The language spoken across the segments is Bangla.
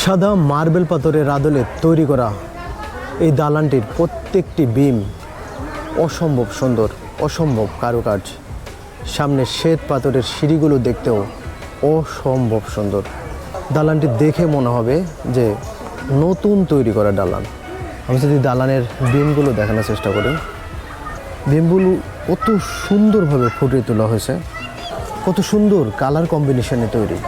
সাদা মার্বেল পাথরের আদলে তৈরি করা এই দালানটির প্রত্যেকটি বিম অসম্ভব সুন্দর, অসম্ভব কারুকাজ সামনে শ্বেত পাথরের সিঁড়িগুলো দেখতেও অসম্ভব সুন্দর। দালানটি দেখে মনে হবে যে নতুন তৈরি করা দালান। আমি যদি দালানের বিমগুলো দেখানোর চেষ্টা করি। বিমগুলো কত সুন্দরভাবে ফুটিয়ে তোলা হয়েছে। কত সুন্দর কালার কম্বিনেশনে তৈরি।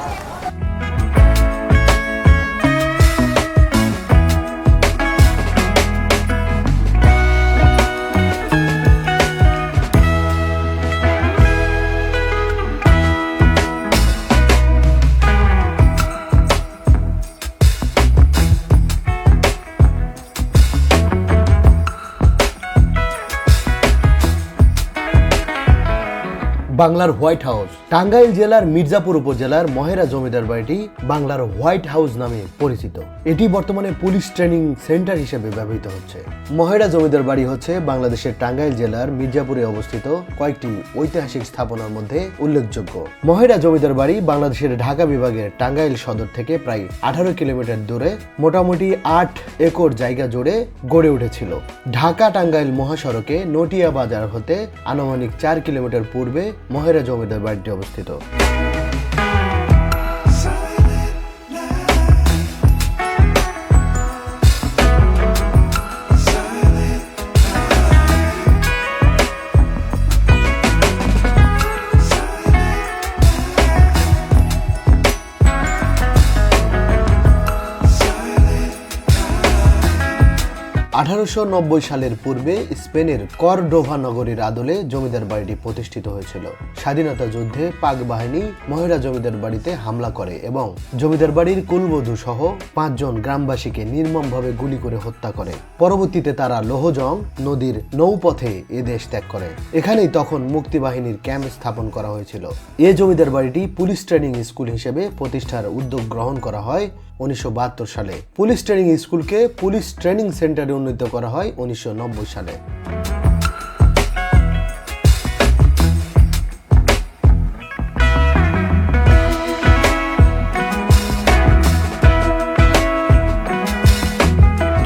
বাংলার হোয়াইট হাউস। টাঙ্গাইল জেলার মির্জাপুর উপজেলার মহেরা জমিদার বাড়িটি বাংলার হোয়াইট হাউস নামে পরিচিত। এটি বর্তমানে পুলিশ ট্রেনিং সেন্টার হিসেবে ব্যবহৃত হচ্ছে। মহেরা জমিদার বাড়ি হচ্ছে বাংলাদেশের টাঙ্গাইল জেলার মির্জাপুরে অবস্থিত কয়েকটি ঐতিহাসিক স্থাপনার মধ্যে উল্লেখযোগ্য। মহেরা জমিদার বাড়ি বাংলাদেশের ঢাকা বিভাগের টাঙ্গাইল সদর থেকে প্রায় আঠারো কিলোমিটার দূরে, মোটামুটি আট একর জায়গা জুড়ে গড়ে উঠেছিল। ঢাকা টাঙ্গাইল মহাসড়কে নটিয়া বাজার হতে আনুমানিক চার কিলোমিটার পূর্বে মহেরা জমিদার বাড়িটি অবস্থিত আঠারোশো নব্বই সালের পূর্বে স্পেনের করডোভা নগরীর আদলে জমিদার বাড়িটি প্রতিষ্ঠিত হয়েছিল। স্বাধীনতা যুদ্ধে পাক বাহিনী মহিলা জমিদার বাড়িতে হামলা করে এবং জমিদার বাড়ির কুলবধূ সহ পাঁচজন গ্রামবাসীকে নির্মমভাবে গুলি করে হত্যা করে। পরবর্তীতে তারা লোহজং নদীর নৌপথে এ দেশ ত্যাগ করে। এখানেই তখন মুক্তিবাহিনীর ক্যাম্প স্থাপন করা হয়েছিল। এ জমিদার বাড়িটি পুলিশ ট্রেনিং স্কুল হিসেবে প্রতিষ্ঠার উদ্যোগ গ্রহণ করা হয় উনিশশো বাহাত্তর সালে। পুলিশ ট্রেনিং স্কুলকে পুলিশ ট্রেনিং সেন্টারে উন্নীত করা হয় উনিশশো নব্বই সালে।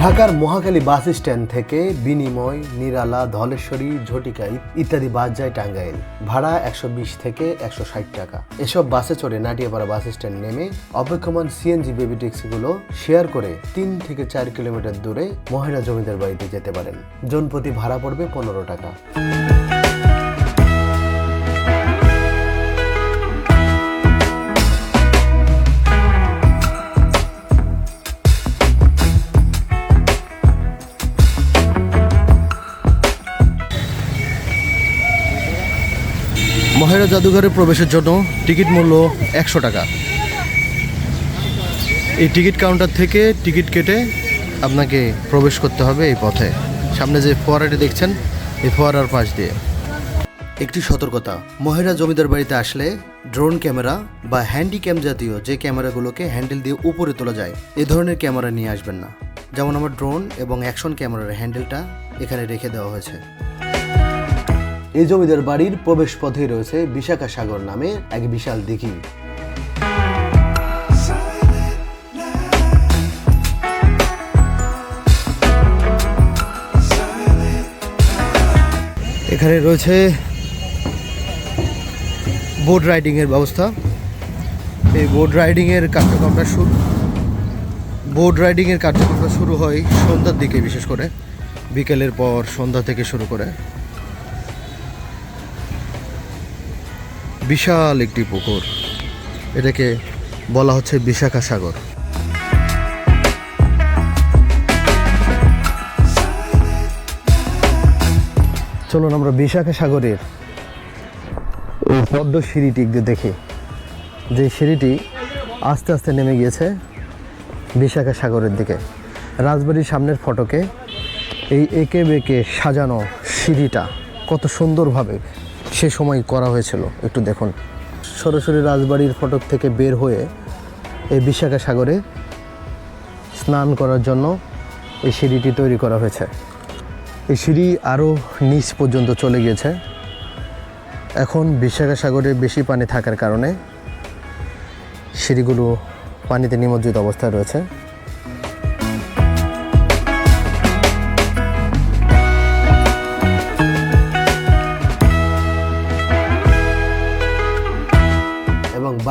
ঢাকার মহাকালী বাস স্ট্যান্ড থেকে বিনিময়, নিরালা, ধলেশ্বরী ঝটিকাই ইত্যাদি বাস যায় টাঙ্গাইল। ভাড়া একশো বিশ থেকে একশো ষাট টাকা। এসব বাসে চড়ে নাটিয়াপাড়া বাস স্ট্যান্ড নেমে অপেক্ষমান সিএনজি বেবি ট্যাক্সিগুলো শেয়ার করে তিন থেকে চার কিলোমিটার দূরে মহিলা জমিদার বাড়িতে যেতে পারেন। জনপ্রতি ভাড়া পড়বে পনেরো টাকা। জাদুঘরে প্রবেশের জন্য টিকিট মূল্য একশো টাকা। এই টিকিট কাউন্টার থেকে টিকিট কেটে আপনাকে প্রবেশ করতে হবে এই পথে। সামনে যে ফোয়ারাটি দেখছেন, এই ফোয়ারার পাশ দিয়ে। একটি সতর্কতা মহেরা জমিদার বাড়িতে আসলে ড্রোন ক্যামেরা বা হ্যান্ডি ক্যাম জাতীয় যে ক্যামেরাগুলোকে হ্যান্ডেল দিয়ে উপরে তোলা যায়, এ ধরনের ক্যামেরা নিয়ে আসবেন না। যেমন আমার ড্রোন এবং অ্যাকশন ক্যামেরার হ্যান্ডেলটা এখানে রেখে দেওয়া হয়েছে। এই জমিদার বাড়ির প্রবেশ পথেই রয়েছে বিশাখা সাগর নামে এক বিশাল দিঘি। এখানে রয়েছে বোট রাইডিং এর ব্যবস্থা। এই বোট রাইডিং এর কার্যক্রমটা শুরু বোট রাইডিং এর কার্যক্রমটা শুরু হয় সন্ধ্যার দিকে বিশেষ করে। বিকেলের পর সন্ধ্যা থেকে শুরু করে। বিশাল একটি পুকুর। এটাকে বলা হচ্ছে বিশাখা সাগর। চলুন আমরা বিশাখা সাগরের এই পদ্ম সিঁড়িটি একটু দেখি। যে সিঁড়িটি আস্তে আস্তে নেমে গিয়েছে বিশাখা সাগরের দিকে। রাজবাড়ির সামনের ফটকে এই একে বেঁকে সাজানো সিঁড়িটা কত সুন্দরভাবে সে সময় করা হয়েছিল। একটু দেখুন। সরাসরি রাজবাড়ির ফটক থেকে বের হয়ে এই বিশাখা সাগরে স্নান করার জন্য এই সিঁড়িটি তৈরি করা হয়েছে। এই সিঁড়ি আরও নিচ পর্যন্ত চলে গিয়েছে। এখন বিশাখা সাগরে বেশি পানি থাকার কারণে সিঁড়িগুলো পানিতে নিমজ্জিত অবস্থায় রয়েছে।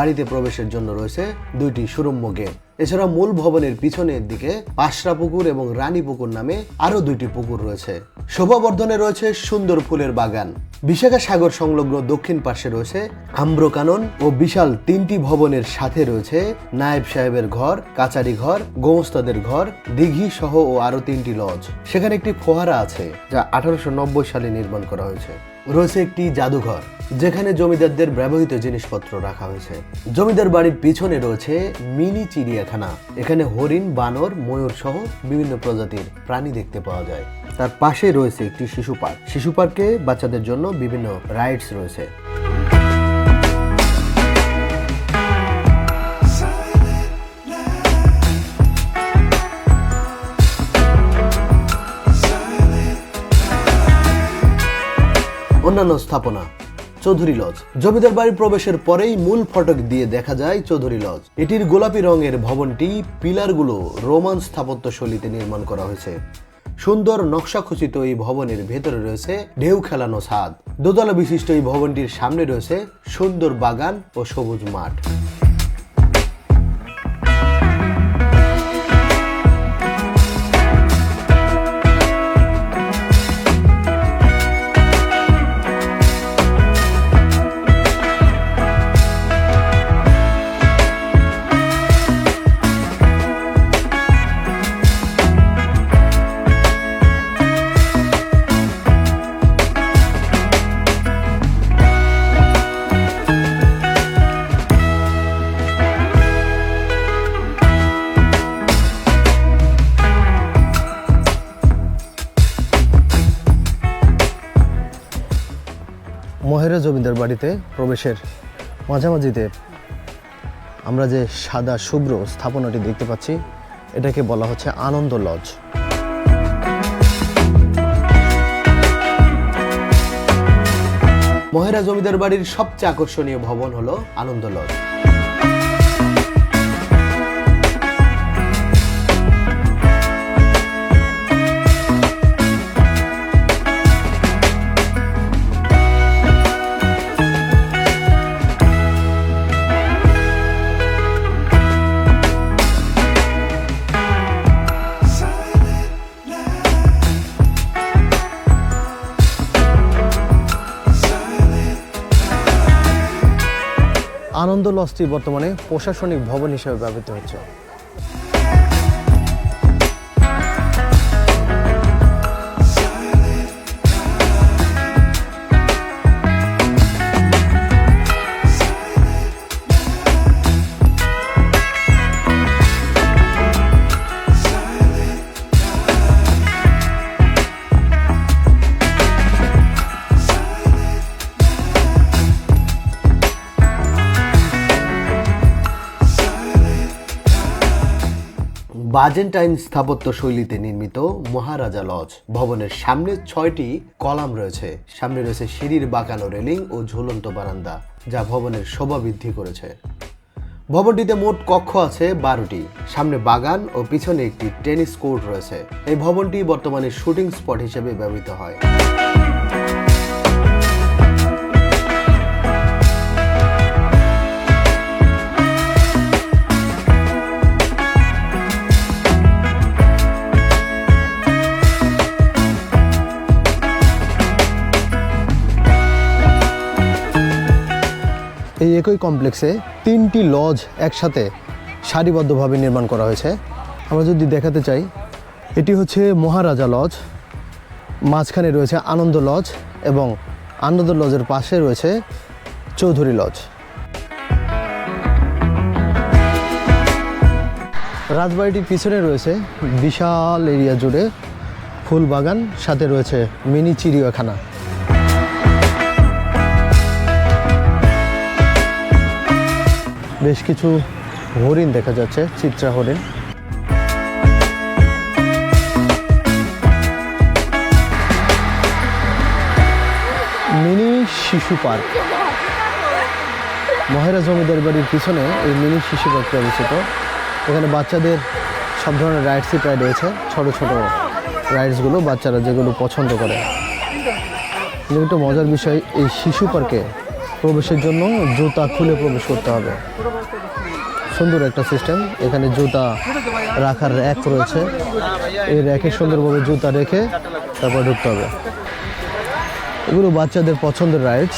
বাড়িতে প্রবেশের জন্য রয়েছে দুইটি সুরম্য গেট। এছাড়া মূল ভবনের পিছনের দিকে পাশরা পুকুর এবং রানী পুকুর নামে আরও দুইটি পুকুর রয়েছে। শোভাবর্ধনে রয়েছে সুন্দর ফুলের বাগান। বিশাখা সাগর সংলগ্ন দক্ষিণ পাশে রয়েছে আম্রকানন ও বিশাল তিনটি ভবনের সাথে রয়েছে নায়েব সাহেবের ঘর, কাচারি ঘর, গোমস্তাদের ঘর, দিঘি সহ ও আরও তিনটি লজ। সেখানে একটি ফোয়ারা আছে, যা আঠারোশো নব্বই সালে নির্মাণ করা হয়েছে। রয়েছে একটি জাদুঘর, যেখানে জমিদারদের ব্যবহৃত জিনিসপত্র রাখা হয়েছে। জমিদার বাড়ির পিছনে রয়েছে মিনি চিড়িয়াখানা। এখানে হরিণ, বানর, ময়ূর সহ বিভিন্ন প্রজাতির প্রাণী দেখতে পাওয়া যায়। তার পাশে রয়েছে একটি শিশু পার্ক। শিশু পার্কে বাচ্চাদের জন্য বিভিন্ন রাইডস রয়েছে। অন্যান্য স্থাপনা। চৌধুরী লজ। জমিদার বাড়ির প্রবেশের পরেই মূল ফটক দিয়ে দেখা যায় চৌধুরী লজ। এটির গোলাপি রঙের ভবনটি পিলারগুলো রোমান স্থাপত্য শৈলীতে নির্মাণ করা হয়েছে। সুন্দর নকশাখচিত এই ভবনের ভেতরে রয়েছে ঢেউ খেলানো ছাদ। দোতলা বিশিষ্ট এই ভবনটির সামনে রয়েছে সুন্দর বাগান ও সবুজ মাঠ। বাড়িতে প্রবেশের মাঝামাঝিতে আমরা যে সাদা শুভ্র স্থাপনাটি দেখতে পাচ্ছি, এটাকে বলা হচ্ছে আনন্দ লজ। মহেরা জমিদার বাড়ির সবচেয়ে আকর্ষণীয় ভবন হলো আনন্দ লজ। আনন্দ লজটি বর্তমানে প্রশাসনিক ভবন হিসেবে ব্যবহৃত হচ্ছে। বাজেন্টাইন স্থাপত্য শৈলীতে নির্মিত মহারাজা লজ। ভবনের সামনে ছয়টি কলাম রয়েছে। সামনে রয়েছে সিঁড়ির বাঁকানো রেলিং ও ঝুলন্ত বারান্দা, যা ভবনের শোভা বৃদ্ধি করেছে। ভবনটিতে মোট কক্ষ আছে বারোটি। সামনে বাগান ও পিছনে একটি টেনিস কোর্ট রয়েছে। এই ভবনটি বর্তমানে শুটিং স্পট হিসেবে ব্যবহৃত হয়। এই একই কমপ্লেক্সে তিনটি লজ একসাথে সারিবদ্ধভাবে নির্মাণ করা হয়েছে। আমরা যদি দেখাতে চাই, এটি হচ্ছে মহারাজা লজ। মাঝখানে রয়েছে আনন্দ লজ এবং আনন্দ লজের পাশে রয়েছে চৌধুরী লজ। রাজবাড়িটির পিছনে রয়েছে বিশাল এরিয়া জুড়ে ফুল বাগান সাথে রয়েছে মিনি চিড়িয়াখানা। বেশ কিছু হরিণ দেখা যাচ্ছে, চিত্রা হরিণ। মিনি শিশু পার্ক। মহেরা জমিদার বাড়ির পিছনে এই মিনি শিশু পার্কটি অবস্থিত। এখানে বাচ্চাদের সব ধরনের রাইডসই প্রায় রয়েছে, ছোট ছোট রাইডসগুলো বাচ্চারা যেগুলো পছন্দ করে। কিন্তু মজার বিষয়, এই শিশু পার্কে প্রবেশের জন্য জুতা খুলে প্রবেশ করতে হবে। সুন্দর একটা সিস্টেম এখানে জুতা রাখার র্যাক রয়েছে। এই র্যাকে সুন্দরভাবে জুতা রেখে তারপর ঢুকতে হবে। এগুলো বাচ্চাদের পছন্দের রাইডস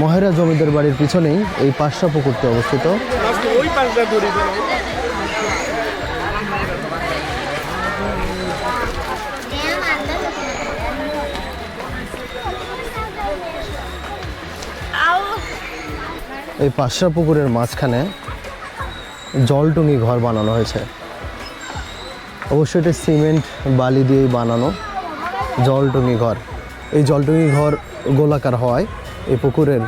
মহেরা জমিদার বাড়ির পিছনেই এই পাঁচশা পুকুরটি অবস্থিত। এই পাঁচশা পুকুরের মাঝখানে জলটুঙি ঘর বানানো হয়েছে। অবশ্যই এটা সিমেন্ট, বালি দিয়েই বানানো জলটুঙি ঘর। এই জলটুঙি ঘর গোলাকার হওয়ায় এই পুকুরের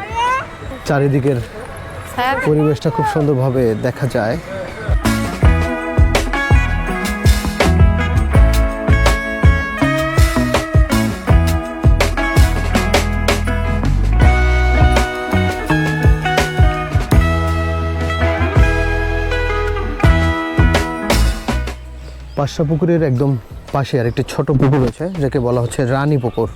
চারিদিকের পরিবেশটা খুব সুন্দরভাবে দেখা যায়। পাঁচশা পুকুরের একদম পাশে আর একটি ছোট পুকুর রয়েছে যাকে বলা হচ্ছে রানী পুকুর।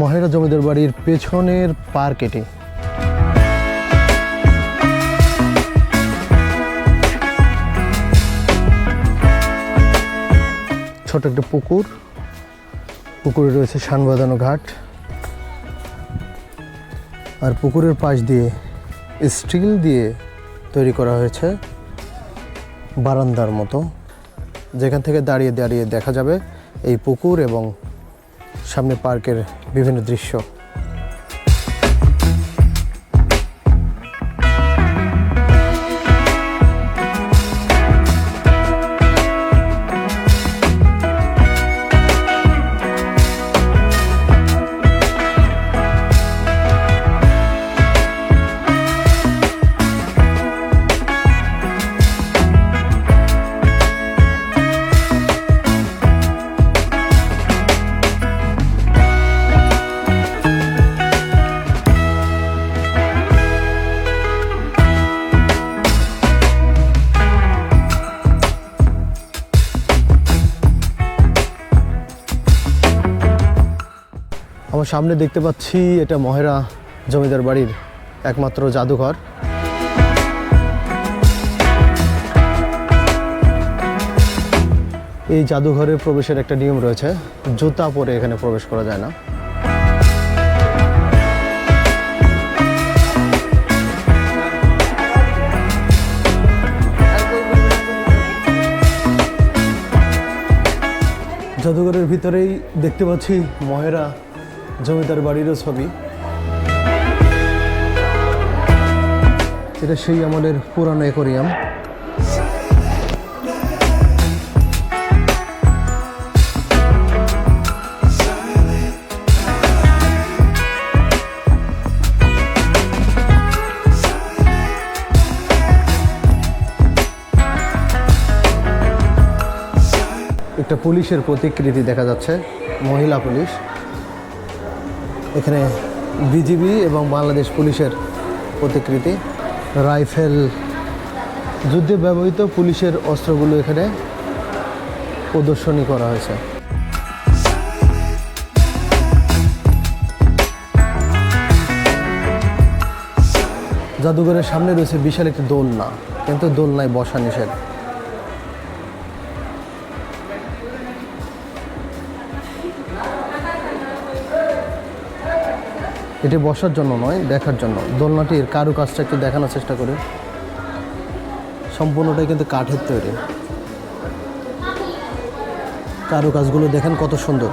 মহেরা জমিদার বাড়ির পেছনের পার্ক এটি ছোট একটা পুকুর। পুকুরে রয়েছে শান বাঁধানো ঘাট। আর পুকুরের পাশ দিয়ে স্টিল দিয়ে তৈরি করা হয়েছে বারান্দার মতো। যেখান থেকে দাঁড়িয়ে দাঁড়িয়ে দেখা যাবে এই পুকুর এবং সামনে পার্কের বিভিন্ন দৃশ্য। আমার সামনে দেখতে পাচ্ছি এটা মহেরা জমিদার বাড়ির একমাত্র জাদুঘর। এই জাদুঘরে প্রবেশের একটা নিয়ম রয়েছে, জুতা পরে এখানে প্রবেশ করা যায় না। জাদুঘরের ভিতরেই দেখতে পাচ্ছি মহেরা জমিদার বাড়িরও ছবি। এটা সেই আমাদের পুরানো অ্যাকোরিয়াম একটা পুলিশের প্রতিকৃতি দেখা যাচ্ছে, মহিলা পুলিশ। এখানে বিজিবি এবং বাংলাদেশ পুলিশের প্রতিকৃতি। রাইফেল যুদ্ধে ব্যবহৃত পুলিশের অস্ত্রগুলো এখানে প্রদর্শনী করা হয়েছে। জাদুঘরের সামনে রয়েছে বিশাল একটি দোলনা, কিন্তু দোলনায় বসা নিষেধ। এটি বসার জন্য নয়, দেখার জন্য। দোলনাটির কারুকাজটা একটু দেখানোর চেষ্টা করি। সম্পূর্ণটাই কিন্তু কাঠের তৈরি। কারুকাজগুলো দেখেন কত সুন্দর।